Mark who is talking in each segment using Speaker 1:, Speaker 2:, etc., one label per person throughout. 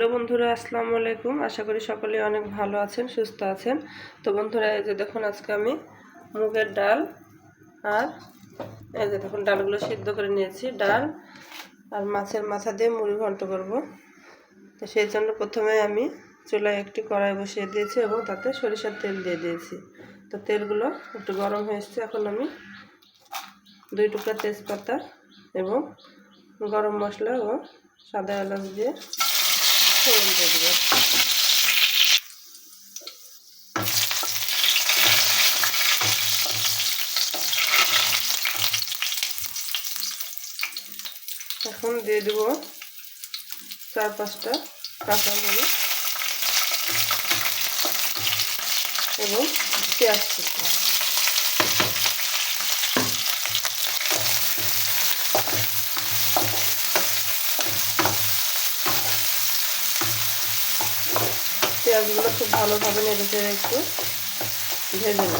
Speaker 1: Hello বন্ধুরা, আসসালামু আলাইকুম। আশা করি সকলে অনেক ভালো আছেন, সুস্থ আছেন। তো বন্ধুরা, এই যে দেখুন আজকে আমি মুগের ডাল আর এই যে দেখুন ডালগুলো সিদ্ধ করে নিয়েছি, ডাল আর মাছের মাথা দিয়ে মুড়ি ঘন্ট করব। তো সেই জন্য প্রথমে আমি চুলায় একটি কড়াই বসিয়ে দিয়েছি এবং তাতে সরিষার তেল দিয়ে দিয়েছি। তো তেলগুলো একটু গরম হয়ে এসছে, এখন আমি দুই টুকরা তেজপাতা এবং গরম মশলা ও সাদা এলাচ দিয়ে ফোড়ন দিয়ে এখন দিয়ে দেবো চার পাঁচটা কাঁচামরিচ এবং পেঁয়াজ কুচি পেঁয়াজগুলো খুব ভালোভাবে নেড়ে চেড়ে একটু ভেজে নেব।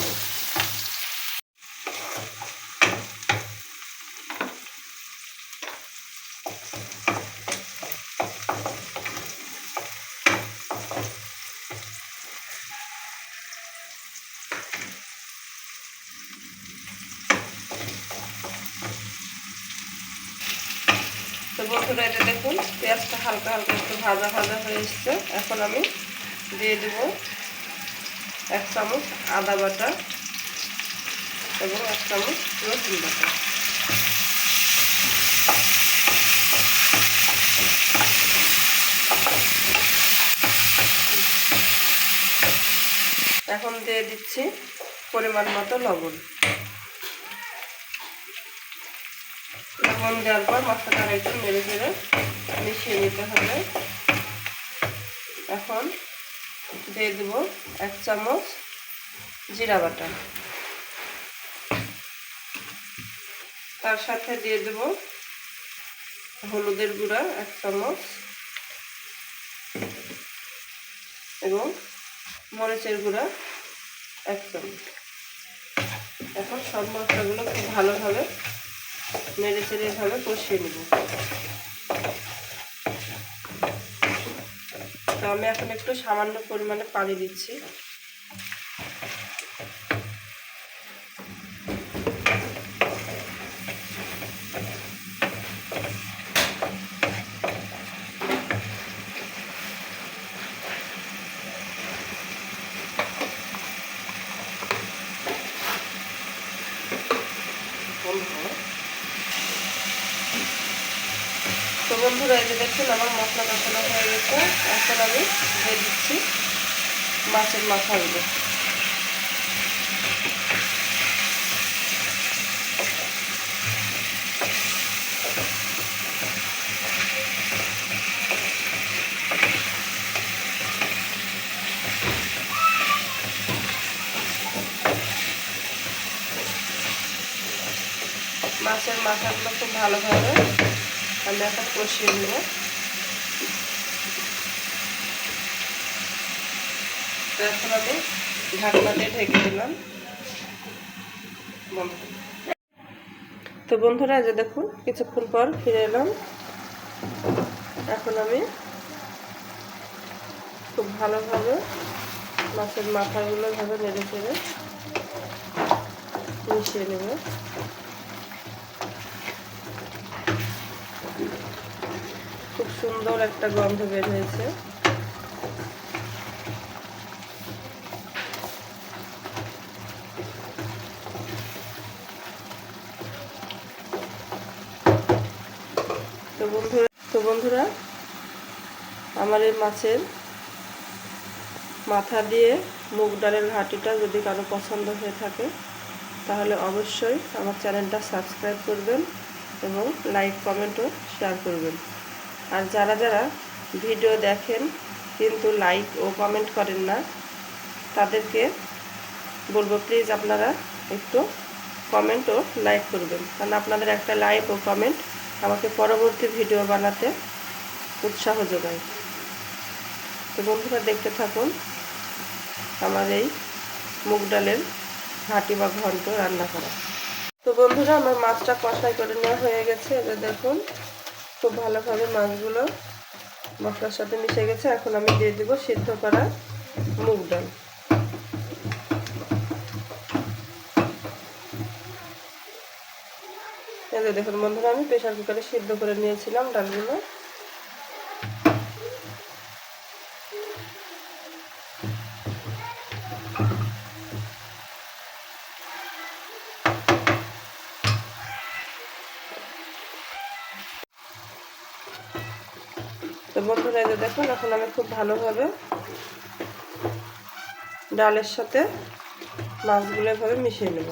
Speaker 1: তো বন্ধুরা, এটা দেখুন, পেঁয়াজটা হালকা হালকা একটু ভাজা ভাজা হয়ে এসছে। এখন আমি দিয়ে দেব এক চামচ আদা বাটা এবং এক চামচ রসুন বাটা। এখন দিয়ে দিচ্ছি পরিমাণ মতো লবণ। লবণ দেওয়ার পর মশলাটা একটু মেরে চেড়ে মিশিয়ে নিতে হবে। এখন দিয়ে দেবো এক চামচ জিরা বাটা। তার সাথে দিয়ে দেব হলুদের গুঁড়া এক চামচ এবং মরিচের গুঁড়া এক চামচ। এখন সব মশলাগুলো খুব ভালোভাবে নেড়ে চেড়ে এভাবে কষিয়ে নেব। তো আমি এখন একটু সামান্য পরিমাণে পানি দিচ্ছি। তো বন্ধুরা এই যে দেখুন, আমার মশলা কষানো হয়ে গেছে। এখন আমি দিয়ে দিচ্ছি মাছের মাথাগুলো মাছের মাথাগুলো খুব ভালোভাবে আমি এখন কষিয়ে নেব। এখন আমি ঢাকনা দিয়ে ঢেকে দিলাম। তো বন্ধুরা যে দেখুন, কিছুক্ষণ পর ফিরে এলাম। এখন আমি খুব ভালোভাবে মাছের মাথাগুলো ভাবে নেড়ে চেড়ে মিশিয়ে নেব। সুন্দর একটা গন্ধ বের হয়েছে। তো বন্ধুরা তো বন্ধুরা, আমার এই মাছের মাথা দিয়ে মুগ ডালের ঘাটিটা যদি কারও পছন্দ হয়ে থাকে, তাহলে অবশ্যই আমার চ্যানেলটা সাবস্ক্রাইব করবেন এবং লাইক কমেন্টও শেয়ার করবেন। আর যারা যারা ভিডিও দেখেন, কিন্তু লাইক ও কমেন্ট করেন না, তাদেরকে বলব প্লিজ আপনারা একটু কমেন্ট ও লাইক করবেন। কারণ আপনাদের একটা লাইক ও কমেন্ট আমাকে পরবর্তী ভিডিও বানাতে উৎসাহ যোগায়। তো বন্ধুরা দেখতে থাকুন আমার এই মুগ ডালের ঘাটি বা ঘন্ট রান্না করা। তো বন্ধুরা আমার মাছটা কষাই করে নেওয়া হয়ে গেছে। এবার দেখুন খুব ভালোভাবে মাছগুলো মশলার সাথে মিশে গেছে। এখন আমি দিয়ে দেবো সিদ্ধ করা মুগ ডাল। দেখুন বন্ধুরা, আমি প্রেশার কুকারে সিদ্ধ করে নিয়েছিলাম ডালগুলো। তো বন্ধুরা যে দেখুন এখন আমি খুব ভালোভাবে ডালের সাথে মাছগুলো এভাবে মিশিয়ে নেব।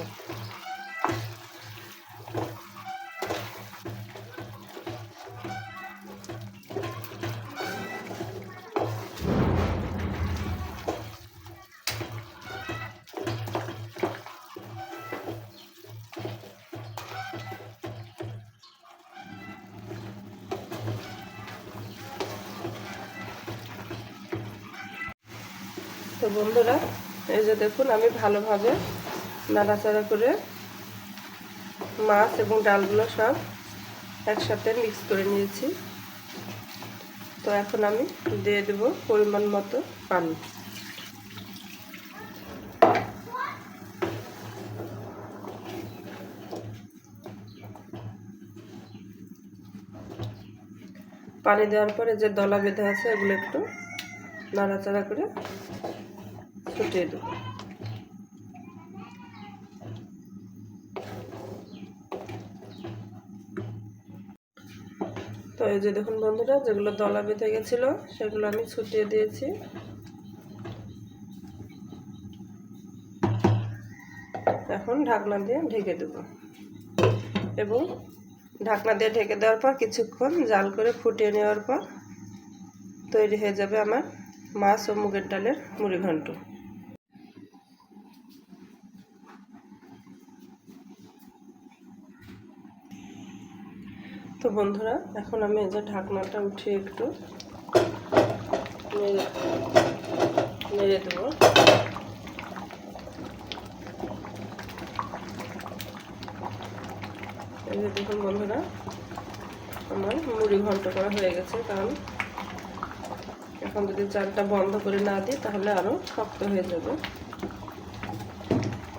Speaker 1: তো বন্ধুরা, এই যে দেখুন, আমি ভালোভাবে নাড়াচাড়া করে মাছ এবং ডালগুলো সব একসাথে মিক্স করে নিয়েছি। তো এখন আমি দিয়ে দেব পরিমাণ মতো পানি। পানি দেওয়ার পরে যে দলা বেঁধে আছে, এগুলো একটু নাড়াচাড়া করে ছুটিয়ে দেব। তো এই যে দেখুন বন্ধুরা, যেগুলো দলা বেঁধে গেছিল, সেগুলো আমি ছুটিয়ে দিয়েছি। এখন ঢাকনা দিয়ে ঢেকে দেব। এবং ঢাকনা দিয়ে ঢেকে দেওয়ার পর কিছুক্ষণ জাল করে ফুটিয়ে নেওয়ার পর তৈরি হয়ে যাবে আমার মাছ ও মুগের ডালের মুড়ি ঘন্ট তো বন্ধুরা, এখন আমি যে ঢাকনাটা উঠিয়ে একটু নেড়ে নেড়ে দেবো। এই যে দেখুন বন্ধুরা, আমার মুড়ি ঘন্ট করা হয়ে গেছে, কারণ এখন যদি চালটা বন্ধ করে না দিই, তাহলে আরও শক্ত হয়ে যাবে।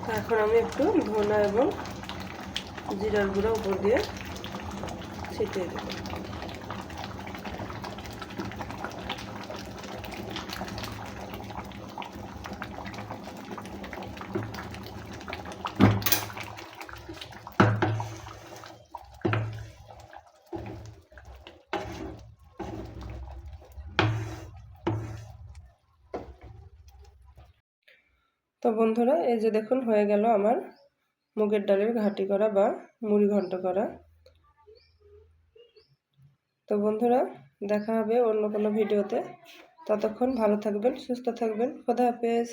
Speaker 1: তো এখন আমি একটু ধনা এবং জিরার গুঁড়ো উপর দিয়ে ছিটিয়ে দেব। তো বন্ধুরা, এই যে দেখুন, হয়ে গেল আমার মুগের ডালের ঘাটি করা বা মুড়ি ঘন্ট করা। তো বন্ধুরা দেখা হবে অন্য কোনো ভিডিওতে। ততক্ষণ ভালো থাকবেন সুস্থ থাকবেন। খোদা হাফেজ।